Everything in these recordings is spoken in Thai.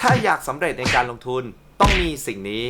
ถ้าอยากสำเร็จในการลงทุนต้องมีสิ่งนี้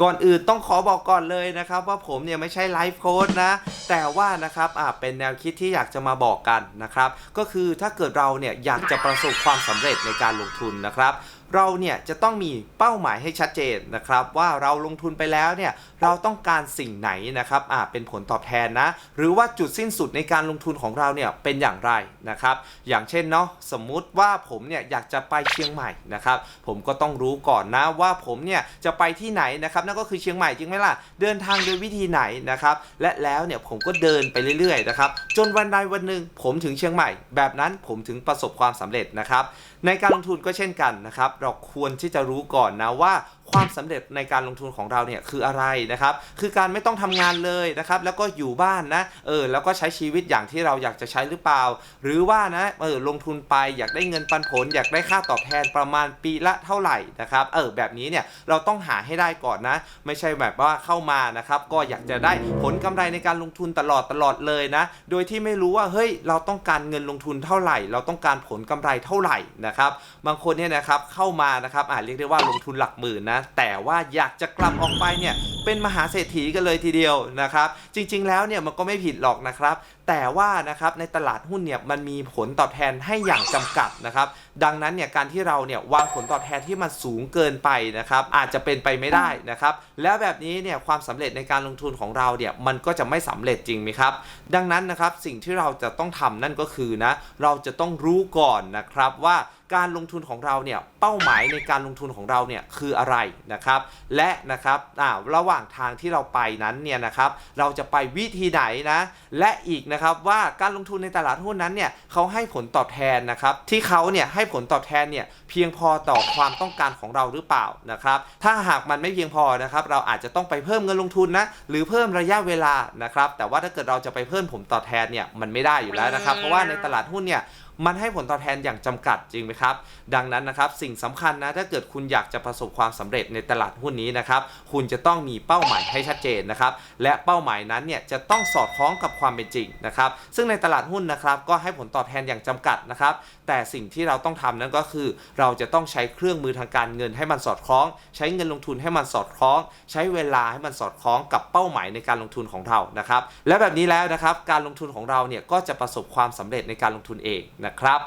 ก่อนอื่นต้องขอบอกก่อนเลยนะครับว่าผมเนี่ยไม่ใช่ไลฟ์โค้ดนะ แต่ว่านะครับอ่าเป็นแนวคิดที่อยากจะมาบอกกันนะครับ ก็คือถ้าเกิดเราเนี่ยอยากจะประสบความสำเร็จในการลงทุนนะครับ เราเนี่ยจะต้องมีเป้าหมายให้ชัดเจนนะครับ ว่าเราลงทุนไปแล้วเนี่ยเราต้องการสิ่งไหนนะครับอ่าเป็นผลตอบแทนนะ หรือว่าจุดสิ้นสุดในการลงทุนของเราเนี่ยเป็นอย่างไรนะครับ อย่างเช่นเนาะสมมุติว่าผมเนี่ยอยากจะไปเชียงใหม่นะครับ ผมก็ต้องรู้ก่อนนะว่าผมเนี่ยจะไปที่ไหนนะครับนั่นก็คือเชียงใหม่จริงไหมล่ะเดินทางโดยวิธีไหนนะครับ และแล้วเนี่ยผมก็เดินไปเรื่อยๆนะครับจนวันใดวันหนึ่งผมถึงเชียงใหม่ แบบนั้นผมถึงประสบความสำเร็จนะครับ ในการลงทุนก็เช่นกันนะครับเราควรที่จะรู้ก่อนนะว่าความสำเร็จในการลงทุนของเราเนี่ยคืออะไรนะครับ คือการไม่ต้องทำงานเลยนะครับ แล้วก็อยู่บ้านนะ เออ แล้วก็ใช้ชีวิตอย่างที่เราอยากจะใช้หรือเปล่า หรือว่านะ เออ ลงทุนไปอยากได้เงินปันผล อยากได้ค่าตอบแทนประมาณปีละเท่าไหร่นะครับ เออ แบบนี้เนี่ยเราต้องหาให้ได้ก่อนนะ ไม่ใช่แบบว่าเข้ามานะครับ ก็อยากจะได้ผลกำไรในการลงทุนตลอดตลอดเลยนะ โดยที่ไม่รู้ว่า เฮ้ย เราต้องการเงินลงทุนเท่าไหร่ เราต้องการผลกำไรเท่าไหร่นะครับ บางคนเนี่ยนะครับ เข้ามานะครับอาจเรียกได้ว่าลงทุนหลักหมื่นนะ แต่ว่าอยากจะกลับออกไปเนี่ยเป็นมหาเศรษฐีกันเลยทีเดียวนะครับ จริง ๆ แล้วเนี่ยมันก็ไม่ผิดหรอกนะครับ แต่ว่านะครับในตลาดหุ้นเนี่ยมันมีผลตอบแทนให้อย่างจำกัดนะครับ ดังนั้นเนี่ยการที่เราเนี่ยวางผลตอบแทนที่มันสูงเกินไปนะครับอาจจะเป็นไปไม่ได้นะครับ แล้วแบบนี้เนี่ยความสำเร็จในการลงทุนของเราเนี่ยมันก็จะไม่สำเร็จจริงไหมครับ ดังนั้นนะครับสิ่งที่เราจะต้องทำนั่นก็คือนะเราจะต้องรู้ก่อนนะครับว่าการลงทุนของเราเนี่ยเป้าหมายในการลงทุนของเราเนี่ยคืออะไรนะครับ และนะครับอ่าระหว่างทางที่เราไปนั้นเนี่ยนะครับเราจะไปวิธีไหนนะและอีกนะครับว่าการลงทุนในตลาดหุ้นนั้นเนี่ยเขาให้ผลตอบแทนนะครับที่เขาเนี่ยให้ผลตอบแทนเนี่ยเพียงพอต่อความต้องการของเราหรือเปล่านะครับถ้าหากมันไม่เพียงพอนะครับเราอาจจะต้องไปเพิ่มเงินลงทุนนะหรือเพิ่มระยะเวลานะครับแต่ว่าถ้าเกิดเราจะไปเพิ่มผลตอบแทนเนี่ยมันไม่ได้อยู่แล้วนะครับเพราะว่าในตลาดหุ้นเนี่ย มันให้ผลตอบแทนอย่างจำกัดจริงไหมครับ ดังนั้นนะครับสิ่งสำคัญนะถ้าเกิดคุณอยากจะประสบความสำเร็จในตลาดหุ้นนี้นะครับคุณจะต้องมีเป้าหมายให้ชัดเจนนะครับและเป้าหมายนั้นเนี่ยจะต้องสอดคล้องกับความเป็นจริงนะครับซึ่งในตลาดหุ้นนะครับก็ให้ผลตอบแทนอย่างจำกัดนะครับแต่สิ่งที่เราต้องทำนั่นก็คือ เราจะต้องใช้เครื่องมือทางการเงินให้มันสอดคล้อง ใช้เงินลงทุนให้มันสอดคล้อง ใช้เวลาให้มันสอดคล้องกับเป้าหมายในการลงทุนของเรานะครับและแบบนี้แล้วนะครับการลงทุนของเราเนี่ยก็จะประสบความสำเร็จในการลงทุนเองนะครับ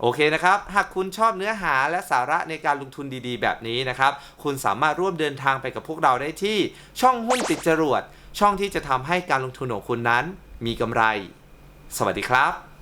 โอเคนะครับ หากคุณชอบเนื้อหาและสาระในการลงทุนดีๆ แบบนี้นะครับ คุณสามารถร่วมเดินทางไปกับพวกเราได้ที่ช่องหุ้นติดจรวด ช่องที่จะทำให้การลงทุนของคุณนั้น มีกำไร สวัสดีครับ